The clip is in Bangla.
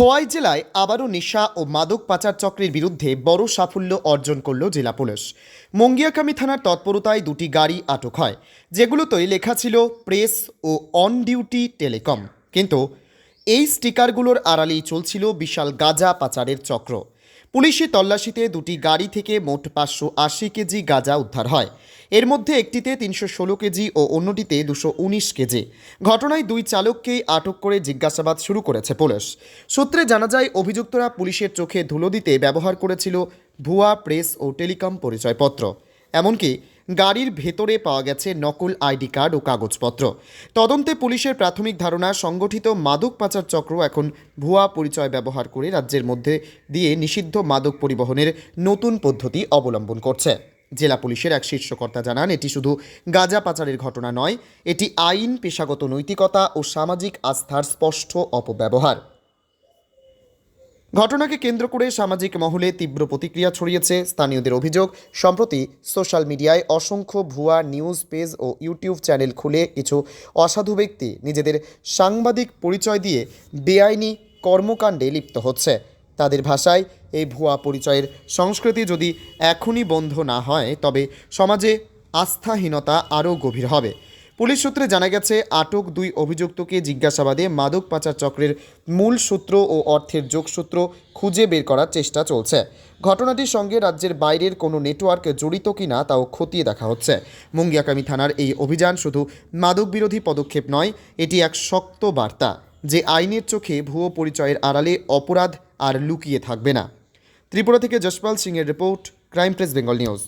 খোয়াই জেলায় আবারও নেশা ও মাদক পাচার চক্রের বিরুদ্ধে বড় সাফল্য অর্জন করল জেলা পুলিশ। মঙ্গিয়াকামী থানার তৎপরতায় দুটি গাড়ি আটক হয়, যেগুলোতেই লেখা ছিল প্রেস ও অন ডিউটি টেলিকম। কিন্তু এই স্টিকারগুলোর আড়ালেই চলছিল বিশাল গাঁজা পাচারের চক্র। পুলিশি তল্লাশিতে দুটি গাড়ি থেকে মোট পাঁচশো আশি কেজি গাঁজা উদ্ধার হয়। এর মধ্যে একটিতে তিনশো ষোলো কেজি ও অন্যটিতে দুশো উনিশ কেজি। ঘটনায় দুই চালককেই আটক করে জিজ্ঞাসাবাদ শুরু করেছে পুলিশ। সূত্রে জানা যায়, অভিযুক্তরা পুলিশের চোখে ধুলো দিতে ব্যবহার করেছিল ভুয়া প্রেস ও টেলিকম পরিচয়পত্র। এমনকি গাড়ির ভেতরে পাওয়া গেছে নকল আইডি কার্ড ও কাগজপত্র। তদন্তে পুলিশের প্রাথমিক ধারণা, সংগঠিত মাদক পাচার চক্র এখন ভুয়া পরিচয় ব্যবহার করে রাজ্যের মধ্যে দিয়ে নিষিদ্ধ মাদক পরিবহনের নতুন পদ্ধতি অবলম্বন করছে। জেলা পুলিশের এক শীর্ষকর্তা জানান, এটি শুধু গাঁজা পাচারের ঘটনা নয়, এটি আইন, পেশাগত নৈতিকতা ও সামাজিক আস্থার স্পষ্ট অপব্যবহার। ঘটনাকে কেন্দ্র করে সামাজিক মহলে তীব্র প্রতিক্রিয়া ছড়িয়েছে। স্থানীয়দের অভিযোগ, সম্প্রতি সোশ্যাল মিডিয়ায় অসংখ্য ভুয়া নিউজ পেজ ও ইউটিউব চ্যানেল খুলে কিছু অসাধু ব্যক্তি নিজেদের সাংবাদিক পরিচয় দিয়ে বেআইনি কর্মকাণ্ডে লিপ্ত হচ্ছে। তাদের ভাষায় এই ভুয়া পরিচয়ের সংস্কৃতি যদি এখনই বন্ধ না হয়, তবে সমাজে আস্থাহীনতা আরও গভীর হবে। পুলিশ সূত্রে জানা গেছে, আটক দুই অভিযুক্তকে জিজ্ঞাসাবাদে মাদক পাচার চক্রের মূল সূত্র ও অর্থের যোগসূত্র খুঁজে বের করার চেষ্টা চলছে। ঘটনাটির সঙ্গে রাজ্যের বাইরের কোনো নেটওয়ার্ক জড়িত কিনা তাও খতিয়ে দেখা হচ্ছে। মুঙ্গিয়াকামী থানার এই অভিযান শুধু মাদক বিরোধী পদক্ষেপ নয়, এটি এক শক্ত বার্তা যে আইনের চোখে ভুয়ো পরিচয়ের আড়ালে অপরাধ আর লুকিয়ে থাকবে না। ত্রিপুরা থেকে যশপাল সিংয়ের report, crime press Bengal news.